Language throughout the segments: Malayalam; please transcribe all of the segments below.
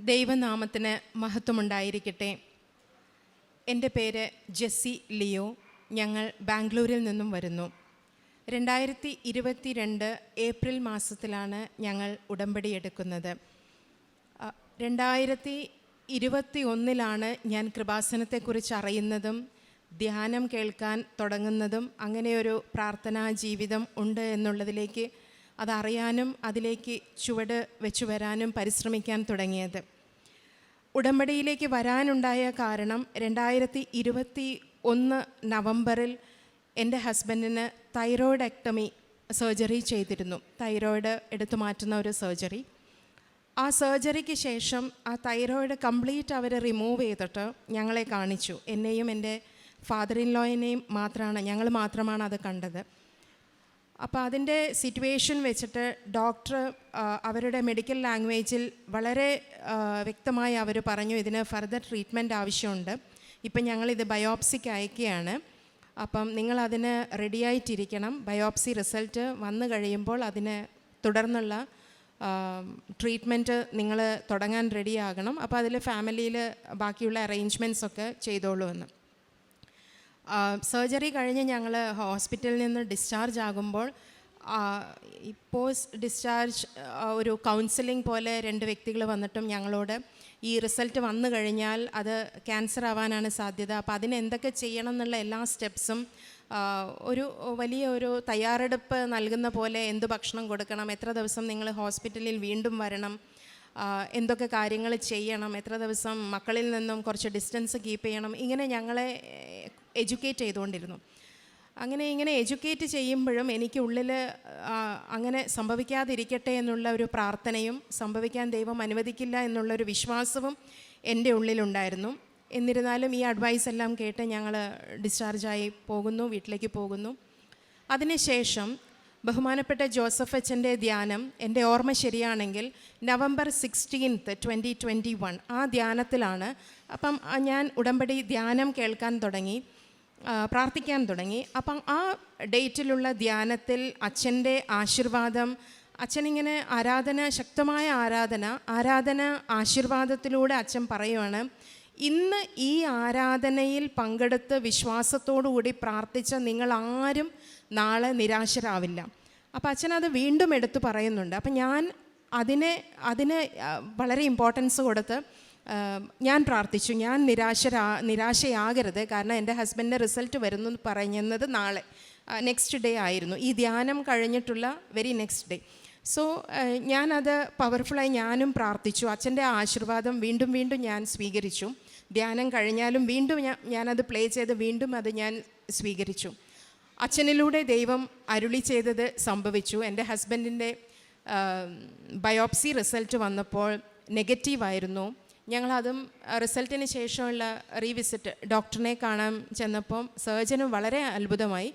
ദൈവനാമത്തിന് മഹത്വമുണ്ടായിരിക്കട്ടെ. എന്റെ പേര് ജെസ്സി ലിയോ. ഞങ്ങൾ ബാംഗ്ലൂരിൽ നിന്നും വരുന്നു. രണ്ടായിരത്തി ഇരുപത്തി രണ്ട് ഏപ്രിൽ മാസത്തിലാണ് ഞങ്ങൾ ഉടമ്പടി എടുക്കുന്നത്. രണ്ടായിരത്തി ഇരുപത്തി ഒന്നിലാണ് ഞാൻ കൃപാസനത്തെക്കുറിച്ച് അറിയുന്നതും ധ്യാനം കേൾക്കാൻ തുടങ്ങുന്നതും അങ്ങനെയൊരു പ്രാർത്ഥനാ ജീവിതം ഉണ്ട് എന്നുള്ളതിലേക്ക് അതറിയാനും അതിലേക്ക് ചുവട് വെച്ചു വരാനും പരിശ്രമിക്കാൻ തുടങ്ങിയത്. ഉടമ്പടിയിലേക്ക് വരാനുണ്ടായ കാരണം രണ്ടായിരത്തി ഇരുപത്തി ഒന്ന് നവംബറിൽ എന്റെ ഹസ്ബൻഡിന് തൈറോയ്ഡ് എക്ടമി സർജറി ചെയ്തിരുന്നു. തൈറോയ്ഡ് എടുത്തു മാറ്റുന്ന ഒരു സർജറി. ആ സർജറിക്ക് ശേഷം ആ തൈറോയ്ഡ് കംപ്ലീറ്റ് അവർ റിമൂവ് ചെയ്തിട്ട് ഞങ്ങളെ കാണിച്ചു. എന്നെയും എന്റെ ഫാദർ ഇൻ ലോയിനെയും മാത്രമാണ് ഞങ്ങൾ മാത്രമാണ് അത് കണ്ടത്. അപ്പോൾ അതിന്റെ സിറ്റുവേഷൻ വെച്ചിട്ട് ഡോക്ടർ അവരുടെ മെഡിക്കൽ ലാംഗ്വേജിൽ വളരെ വ്യക്തമായി അവർ പറഞ്ഞു ഇതിന് ഫർദർ ട്രീറ്റ്മെന്റ് ആവശ്യമുണ്ട്. ഇപ്പം ഞങ്ങളിത് ബയോപ്സിക്ക് അയക്കുകയാണ്. അപ്പം നിങ്ങൾ നിങ്ങളതിന് റെഡിയായിട്ടിരിക്കണം ബയോപ്സി റിസൾട്ട് വന്നു കഴിയുമ്പോൾ അതിന് തുടർന്നുള്ള ട്രീറ്റ്മെന്റ് നിങ്ങൾ തുടങ്ങാൻ റെഡിയാകണം അപ്പോൾ അതിൽ ഫാമിലിയിൽ ബാക്കിയുള്ള അറേഞ്ച്മെന്റ്സ് ഒക്കെ ചെയ്തോളൂ എന്ന്. സർജറി കഴിഞ്ഞ് ഞങ്ങൾ ഹോസ്പിറ്റലിൽ നിന്ന് ഡിസ്ചാർജ് ആകുമ്പോൾ പോസ്റ്റ് ഡിസ്ചാർജ് ഒരു കൗൺസിലിംഗ് പോലെ രണ്ട് വ്യക്തികൾ വന്നിട്ടും ഞങ്ങളോട് ഈ റിസൾട്ട് വന്നു കഴിഞ്ഞാൽ അത് ക്യാൻസർ ആവാനാണ് സാധ്യത. അപ്പോൾ അതിന് എന്തൊക്കെ ചെയ്യണം എന്നുള്ള എല്ലാ സ്റ്റെപ്സും ഒരു വലിയ ഒരു തയ്യാറെടുപ്പ് നൽകുന്ന പോലെ എന്ത് ഭക്ഷണം കൊടുക്കണം എത്ര ദിവസം നിങ്ങൾ ഹോസ്പിറ്റലിൽ വീണ്ടും വരണം എന്തൊക്കെ കാര്യങ്ങൾ ചെയ്യണം എത്ര ദിവസം മക്കളിൽ നിന്നും കുറച്ച് ഡിസ്റ്റൻസ് കീപ്പ് ചെയ്യണം ഇങ്ങനെ ഞങ്ങളെ എഡ്യൂക്കേറ്റ് ചെയ്തുകൊണ്ടിരുന്നു. അങ്ങനെ ഇങ്ങനെ എഡ്യൂക്കേറ്റ് ചെയ്യുമ്പോഴും എനിക്ക് ഉള്ളിൽ അങ്ങനെ സംഭവിക്കാതിരിക്കട്ടെ എന്നുള്ള ഒരു പ്രാർത്ഥനയും സംഭവിക്കാൻ ദൈവം അനുവദിക്കില്ല എന്നുള്ളൊരു വിശ്വാസവും എന്റെ ഉള്ളിലുണ്ടായിരുന്നു. എന്നിരുന്നാലും ഈ അഡ്വൈസ് എല്ലാം കേട്ട് ഞങ്ങൾ ഡിസ്ചാർജായി പോകുന്നു വീട്ടിലേക്ക് പോകുന്നു. അതിനുശേഷം ബഹുമാനപ്പെട്ട ജോസഫ് അച്ഛന്റെ ധ്യാനം എന്റെ ഓർമ്മ ശരിയാണെങ്കിൽ November sixteenth twenty twenty one ആ ധ്യാനത്തിലാണ്. അപ്പം ഞാൻ ഉടമ്പടി ധ്യാനം കേൾക്കാൻ തുടങ്ങി. പ്രാർത്ഥിക്കാൻ തുടങ്ങി. അപ്പം ആ ഡേറ്റിലുള്ള ധ്യാനത്തിൽ അച്ഛന്റെ ആശീർവാദം അച്ഛനിങ്ങനെ ആരാധന ശക്തമായ ആരാധന ആരാധന ആശീർവാദത്തിലൂടെ അച്ഛൻ പറയുവാണ് ഇന്ന് ഈ ആരാധനയിൽ പങ്കെടുത്ത് വിശ്വാസത്തോടുകൂടി പ്രാർത്ഥിച്ച നിങ്ങൾ ആരും നാളെ നിരാശരാവില്ല. അപ്പോൾ അച്ഛൻ അത് വീണ്ടും എടുത്തു പറയുന്നുണ്ട്. അപ്പം ഞാൻ അതിനെ അതിന് വളരെ ഇമ്പോർട്ടൻസ് കൊടുത്ത് ഞാൻ പ്രാർത്ഥിച്ചു. ഞാൻ നിരാശരാ നിരാശയാകരുത്. കാരണം എന്റെ ഹസ്ബൻഡിന്റെ റിസൾട്ട് വരുന്നു എന്ന് പറയുന്നത് നാളെ. നെക്സ്റ്റ് ഡേ ആയിരുന്നു. ഈ ധ്യാനം കഴിഞ്ഞിട്ടുള്ള വെരി നെക്സ്റ്റ് ഡേ സോ ഞാനത് പവർഫുള്ളായി ഞാനും പ്രാർത്ഥിച്ചു. അച്ഛന്റെ ആശീർവാദം വീണ്ടും വീണ്ടും ഞാൻ സ്വീകരിച്ചു. ധ്യാനം കഴിഞ്ഞാലും വീണ്ടും ഞാൻ ഞാനത് പ്ലേ ചെയ്ത് വീണ്ടും അത് ഞാൻ സ്വീകരിച്ചു. അച്ഛനിലൂടെ ദൈവം അരുളി ചെയ്തത് സംഭവിച്ചു. എന്റെ ഹസ്ബൻഡിന്റെ ബയോപ്സി റിസൾട്ട് വന്നപ്പോൾ നെഗറ്റീവായിരുന്നു ഞങ്ങളതും റിസൾട്ടിന് ശേഷമുള്ള റീവിസിറ്റ് ഡോക്ടറിനെ കാണാൻ ചെന്നപ്പം സർജനും വളരെ അത്ഭുതമായി.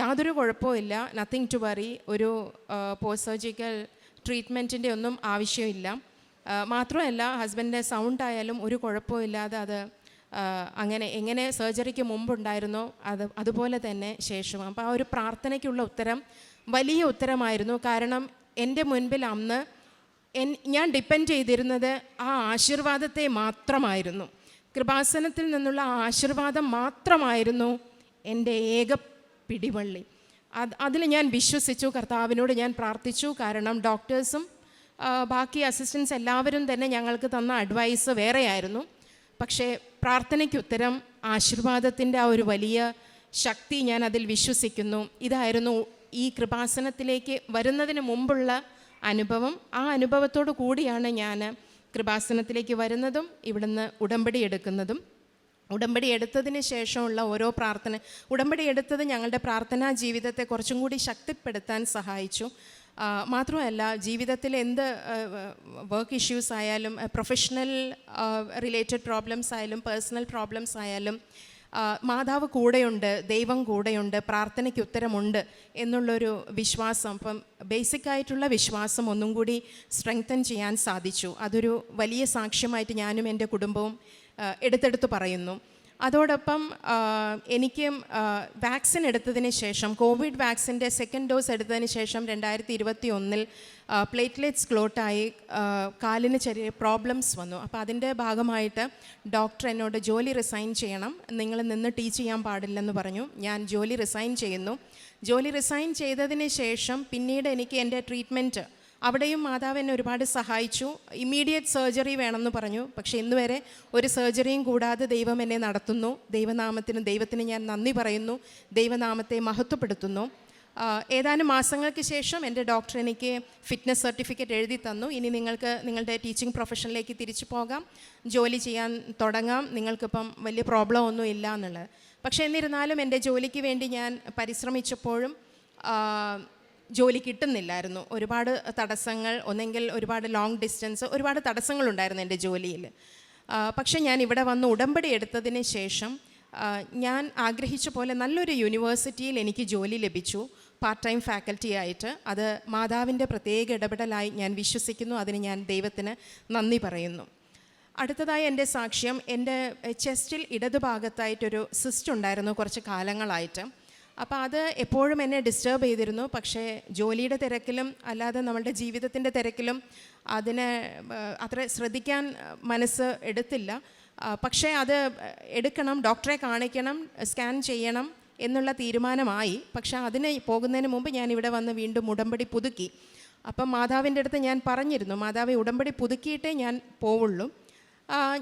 യാതൊരു കുഴപ്പമില്ല നത്തിങ് ടു വറി ഒരു പോസ്റ്റ് സർജിക്കൽ ട്രീറ്റ്മെന്റിന്റെ ഒന്നും ആവശ്യമില്ല. മാത്രമല്ല ഹസ്ബൻഡിന്റെ സൗണ്ട് ആയാലും ഒരു കുഴപ്പമില്ലാതെ അത് അങ്ങനെ എങ്ങനെ സർജറിക്ക് മുമ്പുണ്ടായിരുന്നോ അത് അതുപോലെ തന്നെ ശേഷം അപ്പോൾ ആ ഒരു പ്രാർത്ഥനയ്ക്കുള്ള ഉത്തരം വലിയ ഉത്തരമായിരുന്നു. കാരണം എന്റെ മുൻപിൽ അന്ന് ഞാൻ ഡിപ്പെൻഡ് ചെയ്തിരുന്നത് ആ ആശീർവാദത്തെ മാത്രമായിരുന്നു. കൃപാസനത്തിൽ നിന്നുള്ള ആശീർവാദം മാത്രമായിരുന്നു എന്റെ ഏക പിടിവള്ളി. അത് അതിൽ ഞാൻ വിശ്വസിച്ചു കർത്താവിനോട് ഞാൻ പ്രാർത്ഥിച്ചു. കാരണം ഡോക്ടേഴ്സും ബാക്കി അസിസ്റ്റൻസ് എല്ലാവരും തന്നെ ഞങ്ങൾക്ക് തന്ന അഡ്വൈസ് വേറെയായിരുന്നു. പക്ഷേ പ്രാർത്ഥനയ്ക്ക് ഉത്തരം ആശീർവാദത്തിന്റെ ആ ഒരു വലിയ ശക്തി ഞാൻ അതിൽ വിശ്വസിക്കുന്നു. ഇതായിരുന്നു ഈ കൃപാസനത്തിലേക്ക് വരുന്നതിന് മുമ്പുള്ള അനുഭവം ആ അനുഭവത്തോടു കൂടിയാണ് ഞാൻ കൃപാസനത്തിലേക്ക് വരുന്നതും ഇവിടുന്ന് ഉടമ്പടി എടുക്കുന്നതും. ഉടമ്പടി എടുത്തതിന് ശേഷമുള്ള ഓരോ പ്രാർത്ഥന ഉടമ്പടി എടുത്തത് ഞങ്ങളുടെ പ്രാർത്ഥനാ ജീവിതത്തെ കുറച്ചും കൂടി ശക്തിപ്പെടുത്താൻ സഹായിച്ചു. മാത്രമല്ല ജീവിതത്തിൽ എന്ത് വർക്ക് ഇഷ്യൂസ് ആയാലും പ്രൊഫഷണൽ റിലേറ്റഡ് പ്രോബ്ലംസ് ആയാലും പേഴ്സണൽ പ്രോബ്ലംസ് ആയാലും മാതാവ് കൂടെയുണ്ട് ദൈവം കൂടെയുണ്ട് പ്രാർത്ഥനയ്ക്ക് ഉത്തരമുണ്ട് എന്നുള്ളൊരു വിശ്വാസം അപ്പം ബേസിക് ആയിട്ടുള്ള വിശ്വാസം ഒന്നും കൂടി സ്ട്രെങ്തൻ ചെയ്യാൻ സാധിച്ചു. അതൊരു വലിയ സാക്ഷ്യമായിട്ട് ഞാനും എന്റെ കുടുംബവും എടുത്തെടുത്ത് പറയുന്നു. അതോടൊപ്പം എനിക്ക് വാക്സിൻ എടുത്തതിന് ശേഷം കോവിഡ് വാക്സിന്റെ സെക്കൻഡ് ഡോസ് എടുത്തതിന് ശേഷം രണ്ടായിരത്തി ഇരുപത്തി ഒന്നിൽ പ്ലേറ്റ്ലെറ്റ്സ് ക്ലോട്ടായി കാലിന് ചെറിയ പ്രോബ്ലംസ് വന്നു. അപ്പോൾ അതിന്റെ ഭാഗമായിട്ട് ഡോക്ടർ എന്നോട് ജോലി റിസൈൻ ചെയ്യണം. നിങ്ങൾ നിന്ന് ടീച്ച് ചെയ്യാൻ പാടില്ലെന്ന് പറഞ്ഞു. ഞാൻ ജോലി റിസൈൻ ചെയ്യുന്നു. ജോലി റിസൈൻ ചെയ്തതിന് ശേഷം പിന്നീട് എനിക്ക് എന്റെ ട്രീറ്റ്മെന്റ് അവിടെയും മാതാവ് എന്നെ ഒരുപാട് സഹായിച്ചു. ഇമ്മീഡിയറ്റ് സർജറി വേണമെന്ന് പറഞ്ഞു. പക്ഷേ ഇന്ന് വരെ ഒരു സർജറിയും കൂടാതെ ദൈവം എന്നെ നടത്തുന്നു. ദൈവനാമത്തിന് ദൈവത്തിന് ഞാൻ നന്ദി പറയുന്നു. ദൈവനാമത്തെ മഹത്വപ്പെടുത്തുന്നു. ഏതാനും മാസങ്ങൾക്ക് ശേഷം എന്റെ ഡോക്ടർ എനിക്ക് ഫിറ്റ്നസ് സർട്ടിഫിക്കറ്റ് എഴുതി തന്നു. ഇനി നിങ്ങൾക്ക് നിങ്ങളുടെ ടീച്ചിങ് പ്രൊഫഷനിലേക്ക് തിരിച്ചു പോകാം. ജോലി ചെയ്യാൻ തുടങ്ങാം. നിങ്ങൾക്കിപ്പം വലിയ പ്രോബ്ലം ഒന്നും ഇല്ല എന്നുള്ളത്. പക്ഷേ എന്നിരുന്നാലും എന്റെ ജോലിക്ക് വേണ്ടി ഞാൻ പരിശ്രമിച്ചപ്പോഴും ജോലി കിട്ടുന്നില്ലായിരുന്നു. ഒരുപാട് തടസ്സങ്ങൾ ഒന്നെങ്കിൽ ഒരുപാട് ലോങ് ഡിസ്റ്റൻസ് ഒരുപാട് തടസ്സങ്ങളുണ്ടായിരുന്നു എന്റെ ജോലിയിൽ. പക്ഷേ ഞാൻ ഇവിടെ വന്ന് ഉടമ്പടി എടുത്തതിന് ശേഷം ഞാൻ ആഗ്രഹിച്ച പോലെ നല്ലൊരു യൂണിവേഴ്സിറ്റിയിൽ എനിക്ക് ജോലി ലഭിച്ചു. പാർട്ട് ടൈം ഫാക്കൽറ്റി ആയിട്ട് അത് മാതാവിന്റെ പ്രത്യേക ഇടപെടലായി ഞാൻ വിശ്വസിക്കുന്നു. അതിന് ഞാൻ ദൈവത്തിന് നന്ദി പറയുന്നു. അടുത്തതായി എന്റെ സാക്ഷ്യം എന്റെ ചെസ്റ്റിൽ ഇടതുഭാഗത്തായിട്ടൊരു സിസ്റ്റ് ഉണ്ടായിരുന്നു കുറച്ച് കാലങ്ങളായിട്ട്. അപ്പോൾ അത് എപ്പോഴും എന്നെ ഡിസ്റ്റേബ് ചെയ്തിരുന്നു. പക്ഷേ ജോലിയുടെ തിരക്കിലും അല്ലാതെ നമ്മളുടെ ജീവിതത്തിന്റെ തിരക്കിലും അതിനെ അത്ര ശ്രദ്ധിക്കാൻ മനസ്സ് എടുത്തില്ല. പക്ഷേ അത് എടുക്കണം ഡോക്ടറെ കാണിക്കണം സ്കാൻ ചെയ്യണം എന്നുള്ള തീരുമാനമായി. പക്ഷേ അതിന് പോകുന്നതിന് മുമ്പ് ഞാൻ ഇവിടെ വന്ന് വീണ്ടും ഉടമ്പടി പുതുക്കി. അപ്പം മാതാവിന്റെ അടുത്ത് ഞാൻ പറഞ്ഞിരുന്നു മാതാവ് ഉടമ്പടി പുതുക്കിയിട്ടേ ഞാൻ പോവുള്ളൂ.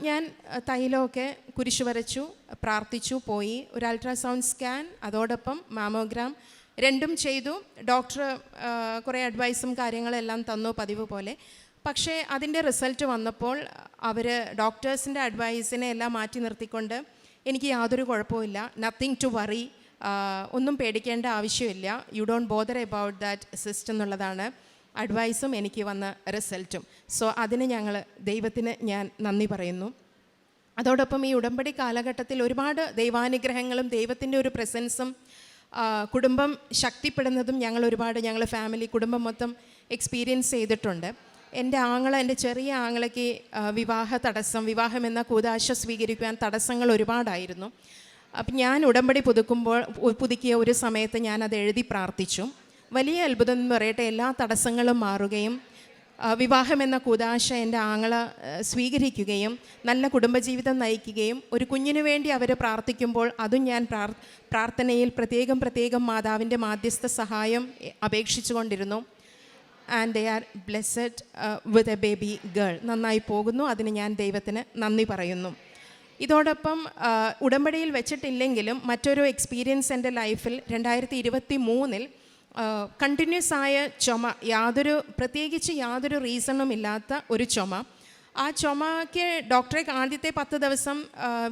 ഞാൻ തൈലമൊക്കെ കുരിശു വരച്ചു പ്രാർത്ഥിച്ചു പോയി. ഒരു അൾട്രാസൗണ്ട് സ്കാൻ അതോടൊപ്പം മാമോഗ്രാം രണ്ടും ചെയ്തു. ഡോക്ടർ കുറേ അഡ്വൈസും കാര്യങ്ങളെല്ലാം തന്നു പതിവ് പോലെ. പക്ഷേ അതിന്റെ റിസൾട്ട് വന്നപ്പോൾ അവർ ഡോക്ടേഴ്സിന്റെ അഡ്വൈസിനെ എല്ലാം മാറ്റി നിർത്തിക്കൊണ്ട് എനിക്ക് യാതൊരു കുഴപ്പമില്ല നത്തിങ് ടു വറി ഒന്നും പേടിക്കേണ്ട ആവശ്യമില്ല. You don't bother about that system എന്നുള്ളതാണ് അഡ്വൈസും എനിക്ക് വന്ന റിസൾട്ടും സോ അതിന് ഞങ്ങൾ ദൈവത്തിന് ഞാൻ നന്ദി പറയുന്നു. അതോടൊപ്പം ഈ ഉടമ്പടി കാലഘട്ടത്തിൽ ഒരുപാട് ദൈവാനുഗ്രഹങ്ങളും ദൈവത്തിന്റെ ഒരു പ്രസൻസും കുടുംബം ശക്തിപ്പെടുന്നതും ഞങ്ങൾ ഒരുപാട് ഞങ്ങൾ ഫാമിലി കുടുംബം മൊത്തം എക്സ്പീരിയൻസ് ചെയ്തിട്ടുണ്ട്. എന്റെ ആങ്ങള എന്റെ ചെറിയ ആങ്ങളയ്ക്ക് വിവാഹ തടസ്സം വിവാഹം എന്ന കൂതാശ സ്വീകരിക്കുവാൻ തടസ്സങ്ങൾ ഒരുപാടായിരുന്നു. അപ്പം ഞാൻ ഉടമ്പടി പുതുക്കുമ്പോൾ പുതുക്കിയ ഒരു സമയത്ത് ഞാൻ അത് എഴുതി പ്രാർത്ഥിച്ചു. വലിയ അത്ഭുതം എന്ന് പറയട്ടെ എല്ലാ തടസ്സങ്ങളും മാറുകയും വിവാഹമെന്ന കൂതാശ എന്റെ ആങ്ങള സ്വീകരിക്കുകയും നല്ല കുടുംബജീവിതം നയിക്കുകയും ഒരു കുഞ്ഞിനു വേണ്ടി അവർ പ്രാർത്ഥിക്കുമ്പോൾ അതും ഞാൻ പ്രാർത്ഥനയിൽ പ്രത്യേകം പ്രത്യേകം മാതാവിന്റെ മാധ്യസ്ഥ സഹായം അപേക്ഷിച്ചുകൊണ്ടിരുന്നു. And they are blessed with a baby girl നന്നായി പോകുന്നു. അതിന് ഞാൻ ദൈവത്തിന് നന്ദി പറയുന്നു. ഇതോടൊപ്പം ഉടമ്പടിയിൽ വെച്ചിട്ടില്ലെങ്കിലും മറ്റൊരു എക്സ്പീരിയൻസ് എന്റെ ലൈഫിൽ രണ്ടായിരത്തി ഇരുപത്തി മൂന്നിൽ കണ്ടിന്യൂസ് ആയ ചുമ യാതൊരു പ്രത്യേകിച്ച് യാതൊരു റീസണും ഇല്ലാത്ത ഒരു ചുമ. ആ ചുമക്ക് ഡോക്ടറെ ആദ്യത്തെ പത്ത് ദിവസം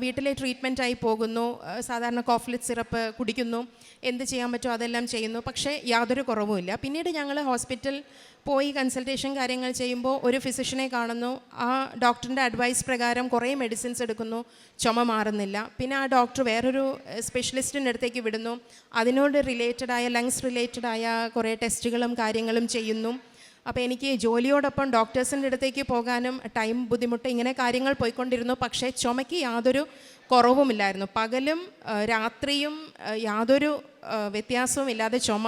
വീട്ടിലെ ട്രീറ്റ്മെന്റായി പോകുന്നു. സാധാരണ കോഫ്ലിറ്റ് സിറപ്പ് കുടിക്കുന്നു. എന്ത് ചെയ്യാൻ പറ്റുമോ അതെല്ലാം ചെയ്യുന്നു. പക്ഷേ യാതൊരു കുറവുമില്ല പിന്നീട് ഞങ്ങൾ ഹോസ്പിറ്റൽ പോയി കൺസൾട്ടേഷൻ കാര്യങ്ങൾ ചെയ്യുമ്പോൾ ഒരു ഫിസിഷ്യനെ കാണുന്നു. ആ ഡോക്ടറിന്റെ അഡ്വൈസ് പ്രകാരം കുറേ മെഡിസിൻസ് എടുക്കുന്നു. ചുമ മാറുന്നില്ല. പിന്നെ ആ ഡോക്ടർ വേറൊരു സ്പെഷ്യലിസ്റ്റിന്റെ അടുത്തേക്ക് വിടുന്നു. അതിനോട് റിലേറ്റഡ് ആയ ലങ്സ് റിലേറ്റഡ് ആയ കുറേ ടെസ്റ്റുകളും കാര്യങ്ങളും ചെയ്യുന്നു. അപ്പോൾ എനിക്ക് ജോലിയോടൊപ്പം ഡോക്ടേഴ്സിന്റെ അടുത്തേക്ക് പോകാനും ടൈം ബുദ്ധിമുട്ട് ഇങ്ങനെ കാര്യങ്ങൾ പോയിക്കൊണ്ടിരുന്നു. പക്ഷേ ചുമയ്ക്ക് യാതൊരു കുറവുമില്ലായിരുന്നു. പകലും രാത്രിയും യാതൊരു വ്യത്യാസവും ഇല്ലാതെ ചുമ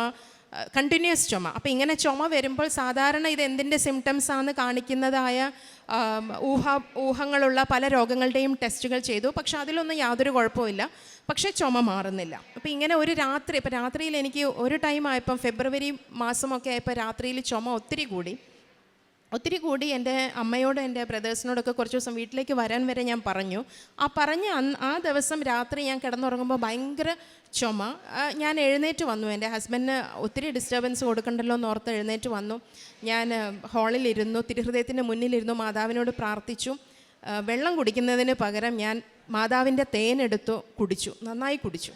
കണ്ടിന്യൂസ് ചുമ. അപ്പോൾ ഇങ്ങനെ ചുമ വരുമ്പോൾ സാധാരണ ഇത് എന്തിന്റെ സിംറ്റംസ് ആണെന്ന് കാണിക്കുന്നതായ ഊഹ ഊഹങ്ങളുള്ള പല രോഗങ്ങളുടെയും ടെസ്റ്റുകൾ ചെയ്തു. പക്ഷെ അതിലൊന്നും യാതൊരു കുഴപ്പമില്ല പക്ഷേ ചുമ മാറുന്നില്ല. അപ്പോൾ ഇങ്ങനെ ഒരു രാത്രി ഇപ്പോൾ രാത്രിയിൽ എനിക്ക് ഒരു ടൈം ആയപ്പം ഫെബ്രുവരി മാസമൊക്കെ ആയപ്പോൾ രാത്രിയിൽ ചുമ ഒത്തിരി കൂടി. ഒത്തിരി കൂടി എന്റെ അമ്മയോട് എന്റെ ബ്രദേഴ്സിനോടൊക്കെ കുറച്ച് ദിവസം വീട്ടിലേക്ക് വരാൻ വരെ ഞാൻ പറഞ്ഞു. ആ പറഞ്ഞ ആ ദിവസം രാത്രി ഞാൻ കിടന്നുറങ്ങുമ്പോൾ ഭയങ്കര ചുമ. ഞാൻ എഴുന്നേറ്റ് വന്നു. എന്റെ ഹസ്ബൻഡിന് ഒത്തിരി ഡിസ്റ്റർബൻസ് കൊടുക്കണ്ടല്ലോ എന്ന് ഓർത്ത് എഴുന്നേറ്റ് വന്നു. ഞാൻ ഹാളിലിരുന്നു തിരുഹൃദയത്തിന്റെ മുന്നിലിരുന്നു. മാതാവിനോട് പ്രാർത്ഥിച്ചു. വെള്ളം കുടിക്കുന്നതിന് പകരം ഞാൻ മാതാവിന്റെ തേനെടുത്തു കുടിച്ചു. നന്നായി കുടിച്ചു.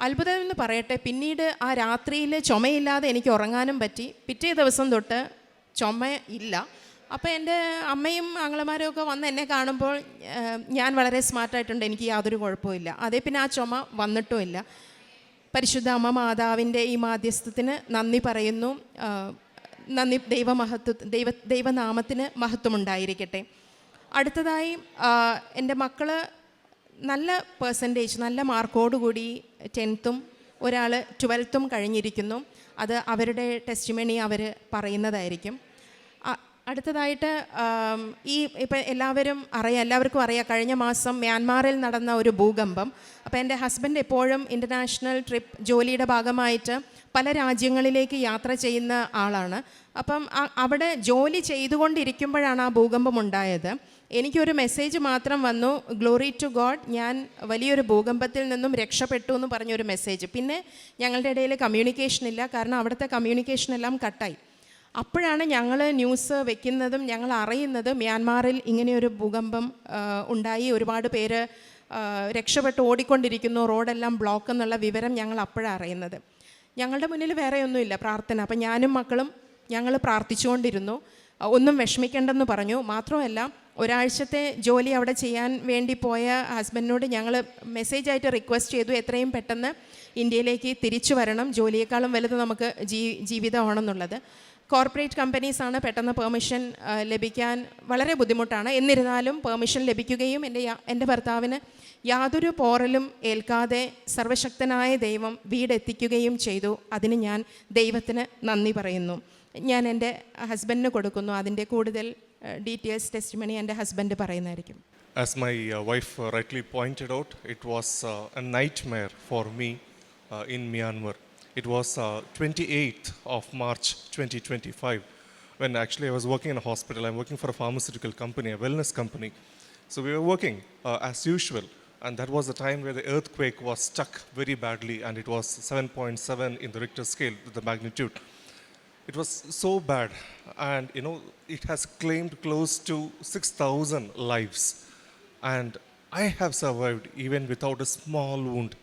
അത്ഭുതം എന്ന് പറയട്ടെ പിന്നീട് ആ രാത്രിയിൽ ചുമയില്ലാതെ എനിക്ക് ഉറങ്ങാനും പറ്റി. പിറ്റേ ദിവസം തൊട്ട് ചുമ ഇല്ല. അപ്പോൾ എന്റെ അമ്മയും ആങ്ങളമാരും ഒക്കെ വന്ന് എന്നെ കാണുമ്പോൾ ഞാൻ വളരെ സ്മാർട്ടായിട്ടുണ്ട് എനിക്ക് യാതൊരു കുഴപ്പമില്ല അതേ പിന്നെ ആ ചുമ വന്നിട്ടുമില്ല പരിശുദ്ധ അമ്മ മാതാവിന്റെ ഈ മാധ്യസ്ഥത്തിന് നന്ദി പറയുന്നു. നന്ദി ദൈവമഹത്വ ദൈവ ദൈവനാമത്തിന് മഹത്വമുണ്ടായിരിക്കട്ടെ അടുത്തതായി എന്റെ മക്കൾ നല്ല പേഴ്സന്റേജ് നല്ല മാർക്കോടുകൂടി ടെൻത്തും ഒരാൾ ട്വൽത്തും കഴിഞ്ഞിരിക്കുന്നു. അത് അവരുടെ ടെസ്റ്റിമണി അവർ പറയുന്നതായിരിക്കും. അടുത്തതായിട്ട് ഈ ഇപ്പം എല്ലാവരും അറിയാം എല്ലാവർക്കും അറിയാം കഴിഞ്ഞ മാസം മ്യാൻമാറിൽ നടന്ന ഒരു ഭൂകമ്പം. അപ്പോൾ എന്റെ ഹസ്ബൻഡ് എപ്പോഴും ഇന്റർനാഷണൽ ട്രിപ്പ് ജോലിയുടെ ഭാഗമായിട്ട് പല രാജ്യങ്ങളിലേക്ക് യാത്ര ചെയ്യുന്ന ആളാണ്. അപ്പം അവിടെ ജോലി ചെയ്തുകൊണ്ടിരിക്കുമ്പോഴാണ് ആ ഭൂകമ്പം ഉണ്ടായത്. എനിക്കൊരു മെസ്സേജ് മാത്രം വന്നു ഗ്ലോറി ടു ഗോഡ് ഞാൻ വലിയൊരു ഭൂകമ്പത്തിൽ നിന്നും രക്ഷപ്പെട്ടു എന്ന് പറഞ്ഞൊരു മെസ്സേജ് പിന്നെ ഞങ്ങളുടെ ഇടയിൽ കമ്മ്യൂണിക്കേഷൻ ഇല്ല കാരണം അവിടുത്തെ കമ്മ്യൂണിക്കേഷൻ എല്ലാം കട്ടായി. അപ്പോഴാണ് ഞങ്ങൾ ന്യൂസ് വെക്കുന്നതും ഞങ്ങൾ അറിയുന്നത് മ്യാൻമാറിൽ ഇങ്ങനെയൊരു ഭൂകമ്പം ഉണ്ടായി. ഒരുപാട് പേര് രക്ഷപ്പെട്ട് ഓടിക്കൊണ്ടിരിക്കുന്നു റോഡെല്ലാം ബ്ലോക്ക് എന്നുള്ള വിവരം ഞങ്ങൾ അപ്പോഴാണ് അറിയുന്നത്. ഞങ്ങളുടെ മുന്നിൽ വേറെ ഒന്നുമില്ല പ്രാർത്ഥന. അപ്പം ഞാനും മക്കളും ഞങ്ങൾ പ്രാർത്ഥിച്ചുകൊണ്ടിരുന്നു. ഒന്നും വിഷമിക്കേണ്ടെന്ന് പറഞ്ഞു. മാത്രമല്ല ഒരാഴ്ചത്തെ ജോലി അവിടെ ചെയ്യാൻ വേണ്ടി പോയ ഹസ്ബൻഡിനോട് ഞങ്ങൾ മെസ്സേജായിട്ട് റിക്വസ്റ്റ് ചെയ്തു. എത്രയും പെട്ടെന്ന് ഇന്ത്യയിലേക്ക് തിരിച്ചു വരണം. ജോലിയേക്കാളും വലുത് നമുക്ക് ജീ ജീവിതമാണെന്നുള്ളത്. കോർപ്പറേറ്റ് കമ്പനീസാണ് പെട്ടെന്ന് പെർമിഷൻ ലഭിക്കാൻ വളരെ ബുദ്ധിമുട്ടാണ്. എന്നിരുന്നാലും പെർമിഷൻ ലഭിക്കുകയും എന്റെ എന്റെ ഭർത്താവിന് യാതൊരു പോറലും ഏൽക്കാതെ സർവശക്തനായ ദൈവം വീടെത്തിക്കുകയും ചെയ്തു. അതിന് ഞാൻ ദൈവത്തിന് നന്ദി പറയുന്നു. ഞാൻ എൻ്റെ ഹസ്ബൻഡിന് കൊടുക്കുന്നു അതിൻ്റെ കൂടുതൽ ഡീറ്റെയിൽസ് ടെസ്റ്റ് എൻ്റെ ഹസ്ബൻഡ് പറയുന്നതായിരിക്കും As my uh, wife uh, rightly pointed out, it was uh, a nightmare for me uh, in Myanmar. It was uh, 28th of March 2025 when actually I was working in a hospital. I'm working for a pharmaceutical company, a wellness company. So we were working uh, as usual. And that was the time where the earthquake was struck very badly, and it was 7.7 in the Richter scale, the magnitude. It was so bad, and you know, it has claimed close to 6,000 lives. And I have survived even without a small wound.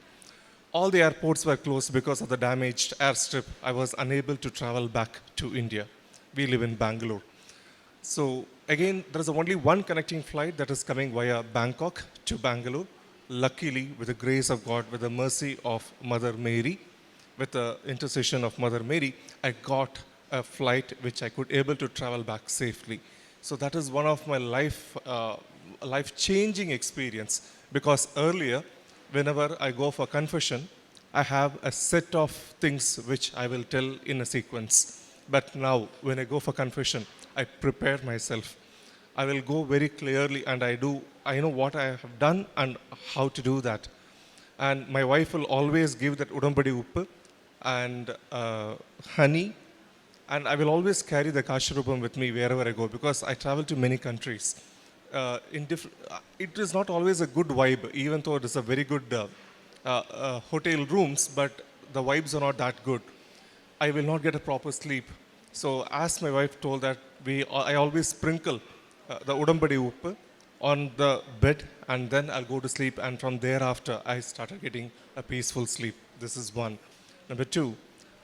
All the airports were closed because of the damaged airstrip. I was unable to travel back to India. We live in Bangalore. So again, there is only one connecting flight that is coming via Bangkok to Bangalore. Luckily, with the grace of God, with the mercy of Mother Mary, with the intercession of Mother Mary, I got a flight which I could able to travel back safely. So that is one of my life, uh, life-changing experience because earlier, whenever I go for confession, I have a set of things which I will tell in a sequence. But now, when I go for confession, I prepare myself. I will go very clearly and I do, I know what I have done and how to do that. And my wife will always give that udambadi uppu and uh, honey. And I will always carry the kashrubam with me wherever I go because I travel to many countries. Uh, in diff- uh, it is not always a good vibe, even though it is a very good uh, uh, uh, hotel rooms, but the vibes are not that good. I will not get a proper sleep. So, as my wife told that, we, I always sprinkle uh, the udambadi uppu on the bed and then I'll go to sleep. And from thereafter, I started getting a peaceful sleep. This is one. Number two,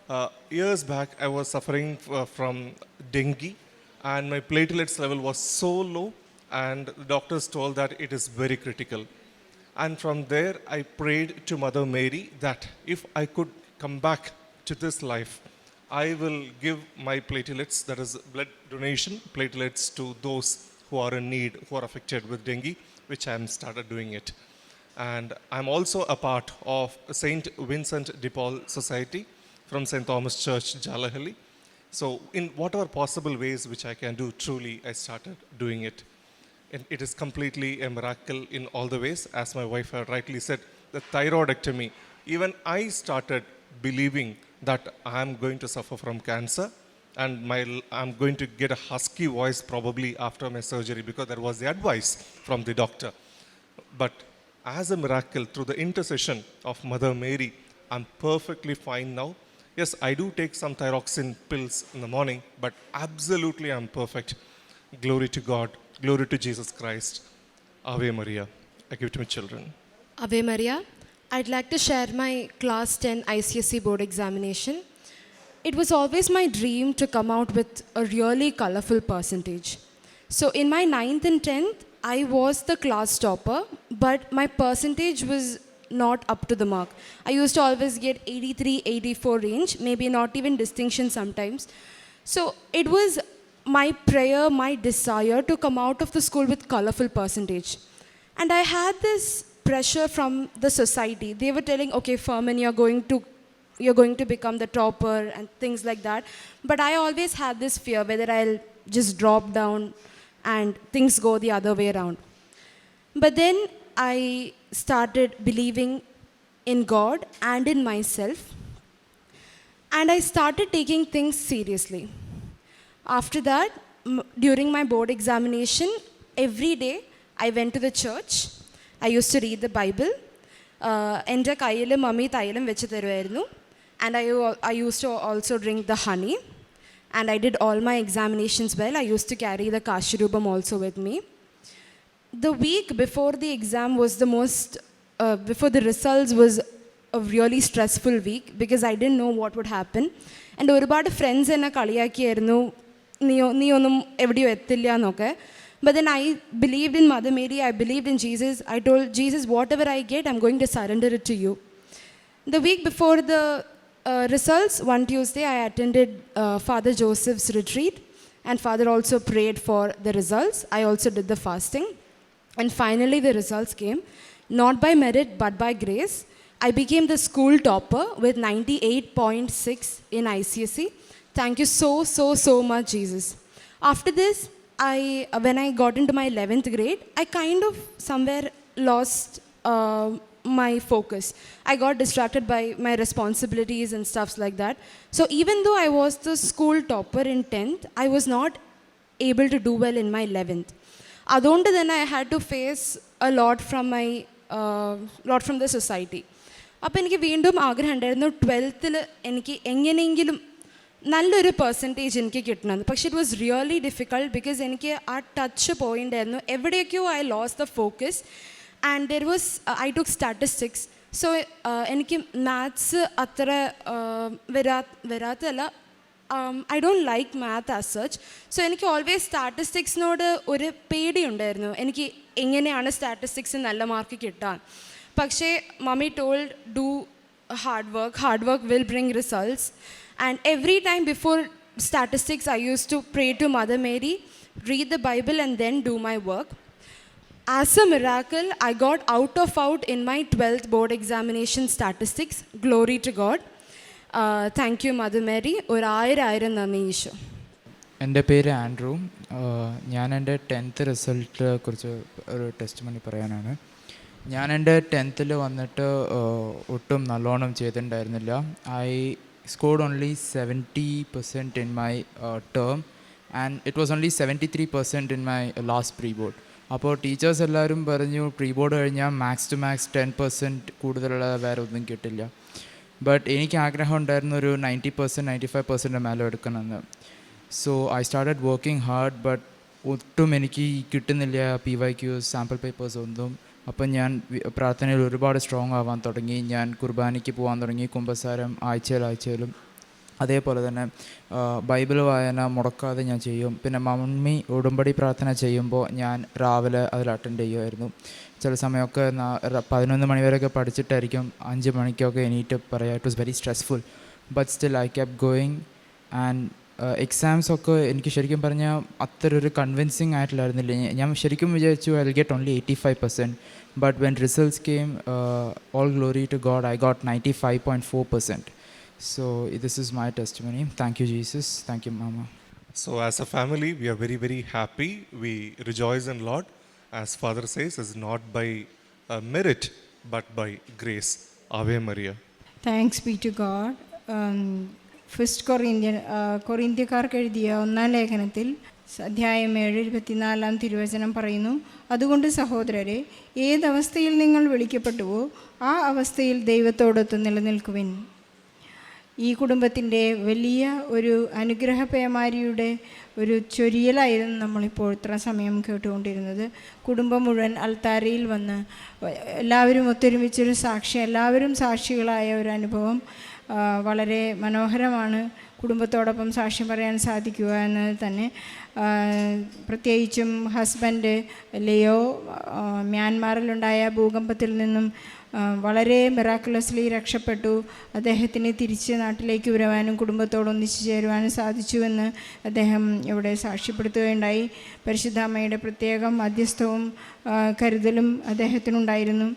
uh, years back, I was suffering uh, from dengue and my platelets level was so low and the doctors told that it is very critical. And from there, I prayed to Mother Mary that if I could come back to this life, I will give my platelets, that is blood donation platelets, to those who are in need, who are affected with dengue, which I am started doing it. And I'm also a part of Saint Vincent de Paul Society from St. Thomas Church, Jalahalli. So, in whatever possible ways which I can do, truly, I started doing it. And it is completely a miracle in all the ways. As my wife rightly said, the thyroidectomy, even I started believing that I am going to suffer from cancer and my, I'm going to get a husky voice probably after my surgery because that was the advice from the doctor. But as a miracle, through the intercession of Mother Mary, I'm perfectly fine now. Yes, I do take some thyroxine pills in the morning, but absolutely I'm perfect. Glory to God. Glory to Jesus Christ. Ave Maria. I give to my children. Ave Maria. I'd like to share my class 10 ICSE board examination. It was always my dream to come out with a really colorful percentage. So in my 9th and 10th, I was the class topper, but my percentage was not up to the mark. I used to always get 83, 84 range, maybe not even distinction sometimes. So it was my prayer, my desire to come out of the school with colorful percentage. And I had this pressure from the society. They were telling, okay, Furman, you're going to you're going to become the topper and things like that. But I always had this fear whether I'll just drop down and things go the other way around. But then I started believing in God and in myself. And I started taking things seriously. After that, m- during my board examination, every day I went to the church. I used to read the Bible. Uh, എൻ്റെ കയ്യിൽ മമ്മി തൈലം വെച്ച് തരുമായിരുന്നു and I I use to also drink the honey and I did all my examinations well I use to carry the കാശുരൂപം also with me the week before the exam was the most uh, before the results was a really stressful week because I didn't know what would happen. And ഒരുപാട് ഫ്രണ്ട്സ് എന്നെ കളിയാക്കിയായിരുന്നു നീയോ നീ ഒന്നും എവിടെയോ എത്തില്ല എന്നൊക്കെ But then I believed in Mother Mary, I believed in Jesus. I told Jesus, whatever I get, I'm going to surrender it to you. The week before the uh, results, one Tuesday, I attended uh, Father Joseph's retreat, and Father also prayed for the results. I also did the fasting. and finally, the results came, not by merit, but by grace. I became the school topper with 98.6 in ICSE. Thank you so, so, so much, Jesus. After this, I, uh, when I got into my 11th grade, I kind of somewhere lost uh, my focus. I got distracted by my responsibilities and stuffs like that. So even though I was the school topper in 10th, I was not able to do well in my 11th. അതുകൊണ്ട് തന്നെ I had to face a lot from my lot from the society അപ്പോൾ എനിക്ക് വീണ്ടും ആഗ്രഹം ഉണ്ടായിരുന്നു ട്വൽത്തിൽ എനിക്ക് എങ്ങനെയെങ്കിലും നല്ലൊരു പെർസെന്റേജ് എനിക്ക് കിട്ടണമെന്ന്. പക്ഷേ it was really difficult because എനിക്ക് ആ ടച്ച് പോയിന്റായിരുന്നു എവിടെയൊക്കെയോ I lose the focus and there was I took statistics so എനിക്ക് മാത്സ് അത്ര uh, വരാ വരാത്തല്ല I don't like math as such so എനിക്ക് ഓൾവേസ് സ്റ്റാറ്റിസ്റ്റിക്സിനോട് ഒരു പേടിയുണ്ടായിരുന്നു എനിക്ക് എങ്ങനെയാണ് സ്റ്റാറ്റിസ്റ്റിക്സ് നല്ല മാർക്ക് കിട്ടാൻ പക്ഷേ mummy told do hard work hard work will bring results and every time before statistics I use to pray to Mother Mary read the Bible and then do my work. As a miracle, I got out of out in my 12th board examination statistics. Glory to God. Uh, you Mother Mary. ഒരായിരം ആയിരം നന്ദി ഈശോ. എന്റെ പേര് ആൻഡ്രൂ. ഞാൻ എന്റെ ടെൻത്ത് റിസൾട്ട് കുറിച്ച് ഒരു ടെസ്റ്റ് മണി പറയാനാണ്. ഞാൻ എന്റെ ടെൻത്തിൽ വന്നിട്ട് ഒട്ടും നല്ലോണം ചെയ്തിട്ടുണ്ടായിരുന്നില്ല. I scored only seventy percent in my term and it was only seventy three percent in my last pre board അപ്പോൾ ടീച്ചേഴ്സ് എല്ലാവരും പറഞ്ഞു പ്രീ ബോർഡ് കഴിഞ്ഞാൽ max to max ten percent കൂടുതലുള്ള വേറെ ഒന്നും കിട്ടില്ല. ബട്ട് എനിക്ക് ആഗ്രഹം ഉണ്ടായിരുന്നു ഒരു ninety percent ninety five percent മേലെ എടുക്കണമെന്ന്. So I started working hard but ഒട്ടും എനിക്ക് കിട്ടുന്നില്ല P Y Qs sample papers ഒന്നും. അപ്പം ഞാൻ പ്രാർത്ഥനയിൽ ഒരുപാട് സ്ട്രോങ് ആവാൻ തുടങ്ങി. ഞാൻ കുർബാനയ്ക്ക് പോകാൻ തുടങ്ങി. കുമ്പസാരം ആഴ്ചയിൽ ആഴ്ചയിലും. അതേപോലെ തന്നെ ബൈബിൾ വായന മുടക്കാതെ ഞാൻ ചെയ്യും. പിന്നെ മമ്മി ഉടുമ്പടി പ്രാർത്ഥന ചെയ്യുമ്പോൾ ഞാൻ രാവിലെ അതിൽ അറ്റൻഡ് ചെയ്യുമായിരുന്നു. ചില സമയമൊക്കെ പതിനൊന്ന് മണിവരെയൊക്കെ പഠിച്ചിട്ടായിരിക്കും അഞ്ച് മണിക്കൊക്കെ എണീറ്റ് പറയാം. It was very stressful but still I kept going and exams ഒക്കെ എനിക്ക് ശരിക്കും പറഞ്ഞാൽ അത്ര ഒരു കൺവിൻസിങ് ആയിട്ടില്ലായിരുന്നില്ല ഞാൻ ശരിക്കും വിചാരിച്ചു I get only eighty five percent but when results came all glory to God I got ninety five point four percent So this is my test money thank you Jesus thank you mama So, as a family, we are very, very happy. We rejoice in Lord. As Father says, is not by uh, merit, but by grace. Ave Maria. Thanks be to God first Corinthian കൊറിന്ത്യക്കാർക്ക് എഴുതിയ ഒന്നാം ലേഖനത്തിൽ അധ്യായം ഏഴ് ഇരുപത്തിനാലാം തിരുവചനം പറയുന്നു അതുകൊണ്ട് സഹോദരരെ ഏതവസ്ഥയിൽ നിങ്ങൾ വിളിക്കപ്പെട്ടുവോ ആ അവസ്ഥയിൽ ദൈവത്തോടൊത്ത് നിലനിൽക്കുവിൻ ഈ കുടുംബത്തിന്റെ വലിയ ഒരു അനുഗ്രഹ പേമാരിയുടെ ഒരു ചൊരിയലായിരുന്നു നമ്മളിപ്പോൾ ഇത്ര സമയം കേട്ടുകൊണ്ടിരുന്നത്. കുടുംബം മുഴുവൻ അൽത്താരയിൽ വന്ന് എല്ലാവരും ഒത്തൊരുമിച്ചൊരു സാക്ഷി എല്ലാവരും സാക്ഷികളായ ഒരു അനുഭവം വളരെ മനോഹരമാണ്. കുടുംബത്തോടൊപ്പം സാക്ഷ്യം പറയാൻ സാധിക്കുക എന്നത് തന്നെ. പ്രത്യേകിച്ചും ഹസ്ബൻഡ് ലിയോ മ്യാൻമാറിലുണ്ടായ ഭൂകമ്പത്തിൽ നിന്നും വളരെ മിറാക്കുലസ്ലി രക്ഷപ്പെട്ടു. അദ്ദേഹത്തിന് തിരിച്ച് നാട്ടിലേക്ക് വരുവാനും കുടുംബത്തോടൊന്നിച്ചു ചേരുവാനും സാധിച്ചുവെന്ന് അദ്ദേഹം ഇവിടെ സാക്ഷ്യപ്പെടുത്തുകയുണ്ടായി. പരിശുദ്ധാമ്മയുടെ പ്രത്യേകം മധ്യസ്ഥവും കരുതലും അദ്ദേഹത്തിനുണ്ടായിരുന്നു.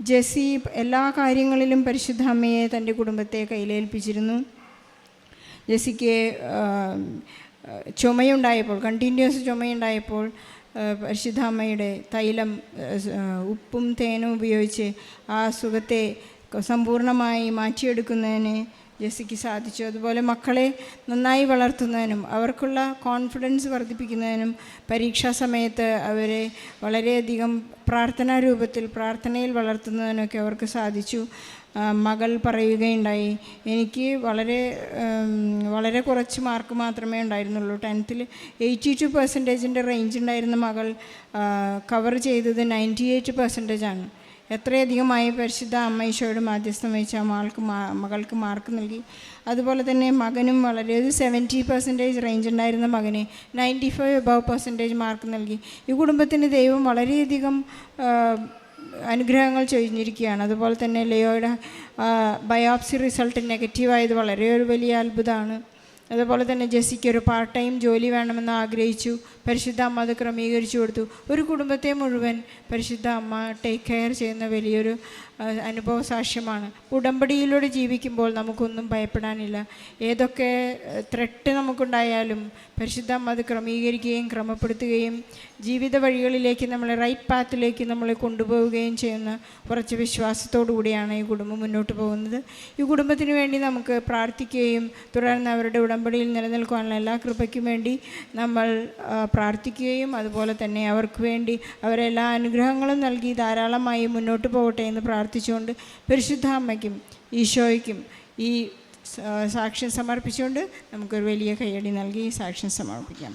ജെസ്സി എല്ലാ കാര്യങ്ങളിലും പരിശുദ്ധ അമ്മയെ തന്റെ കുടുംബത്തെ കയ്യിലേൽപ്പിച്ചിരുന്നു. ജെസ്സിക്ക് ചുമയുണ്ടായപ്പോൾ കണ്ടിന്യൂസ് ചുമയുണ്ടായപ്പോൾ ആ, പരിശുദ്ധ അമ്മയുടെ തൈലം ഉപ്പും തേനും ഉപയോഗിച്ച് ആ സുഖത്തെ സമ്പൂർണമായി മാറ്റിയെടുക്കുന്നതിന് ജെസ്സിക്ക് സാധിച്ചു. അതുപോലെ മക്കളെ നന്നായി വളർത്തുന്നതിനും അവർക്കുള്ള കോൺഫിഡൻസ് വർദ്ധിപ്പിക്കുന്നതിനും പരീക്ഷാ സമയത്ത് അവരെ വളരെയധികം പ്രാർത്ഥനാ രൂപത്തിൽ പ്രാർത്ഥനയിൽ വളർത്തുന്നതിനൊക്കെ അവർക്ക് സാധിച്ചു. മകൾ പറയുകയുണ്ടായി. എനിക്ക് വളരെ വളരെ കുറച്ച് മാർക്ക് മാത്രമേ ഉണ്ടായിരുന്നുള്ളൂ. ടെൻത്തിൽ എയ്റ്റി ടു പെർസെന്റേജിന്റെ റേഞ്ച് ഉണ്ടായിരുന്ന മകൾ കവർ ചെയ്തത് നയന്റി എയ്റ്റ് പെർസെന്റേജ് ആണ്. എത്രയധികമായി പരിശുദ്ധ അമ്മ ഈശോയുടെ മാധ്യസ്ഥം വഹിച്ച ആ മാൾക്ക് മാ- മകൾക്ക് മാർക്ക് നൽകി. അതുപോലെ തന്നെ മകനും വളരെ ഒരു സെവന്റി പെർസെന്റേജ് റേഞ്ച് ഉണ്ടായിരുന്ന മകന് ninety five above percentage mark നൽകി. ഈ കുടുംബത്തിന് ദൈവം വളരെയധികം അനുഗ്രഹങ്ങൾ ചൊരിഞ്ഞിരിക്കുകയാണ്. അതുപോലെ തന്നെ ലിയോയുടെ ബയോപ്സി റിസൾട്ട് നെഗറ്റീവായത് വളരെ ഒരു വലിയ അത്ഭുതമാണ്. അതുപോലെ തന്നെ ജെസിക്ക് ഒരു പാർട്ട് ടൈം ജോലി വേണമെന്ന് ആഗ്രഹിച്ചു. പരിശുദ്ധ അമ്മ അത് ക്രമീകരിച്ചു കൊടുത്തു. ഒരു കുടുംബത്തെ മുഴുവൻ പരിശുദ്ധ അമ്മ ടേക്ക് കെയർ ചെയ്യുന്ന വലിയൊരു അനുഭവ സാക്ഷ്യമാണ് ഉടമ്പടിയിലൂടെ ജീവിക്കുമ്പോൾ നമുക്കൊന്നും ഭയപ്പെടാനില്ല. ഏതൊക്കെ ത്രെട്ട് നമുക്കുണ്ടായാലും പരിശുദ്ധ അത് ക്രമീകരിക്കുകയും ക്രമപ്പെടുത്തുകയും ജീവിത വഴികളിലേക്ക് നമ്മളെ റൈറ്റ് പാത്തിലേക്ക് നമ്മളെ കൊണ്ടുപോവുകയും ചെയ്യുന്ന കുറച്ച് വിശ്വാസത്തോടു കൂടിയാണ് ഈ കുടുംബം മുന്നോട്ട് പോകുന്നത്. ഈ കുടുംബത്തിന് വേണ്ടി നമുക്ക് പ്രാർത്ഥിക്കുകയും തുടർന്ന് അവരുടെ ഉടമ്പടിയിൽ നിലനിൽക്കാനുള്ള എല്ലാ കൃപയ്ക്കും വേണ്ടി നമ്മൾ പ്രാർത്ഥിക്കുകയും അതുപോലെ തന്നെ അവർക്ക് വേണ്ടി അവരെല്ലാ അനുഗ്രഹങ്ങളും നൽകി ധാരാളമായി മുന്നോട്ട് പോകട്ടെ എന്ന് പ്രാർത്ഥിച്ചുകൊണ്ട് പരിശുദ്ധ അമ്മയ്ക്കും ഈശോയ്ക്കും ഈ സാക്ഷ്യം സമർപ്പിച്ചുകൊണ്ട് നമുക്കൊരു വലിയ കയ്യടി നൽകി ഈ സാക്ഷ്യം സമർപ്പിക്കാം.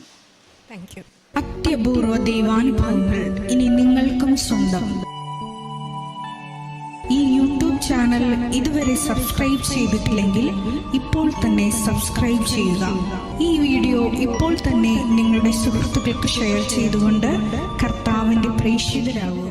താങ്ക് യു അത്യപൂർവ ദൈവാനുഭവങ്ങൾ ഇനി നിങ്ങൾക്കും സ്വന്തം. ഈ യൂട്യൂബ് ചാനൽ ഇതുവരെ സബ്സ്ക്രൈബ് ചെയ്തിട്ടില്ലെങ്കിൽ ഇപ്പോൾ തന്നെ സബ്സ്ക്രൈബ് ചെയ്യുക. ഈ വീഡിയോ ഇപ്പോൾ തന്നെ നിങ്ങളുടെ സുഹൃത്തുക്കൾക്ക് ഷെയർ ചെയ്തുകൊണ്ട് കർത്താവിന്റെ പ്രേക്ഷിതരാകുക.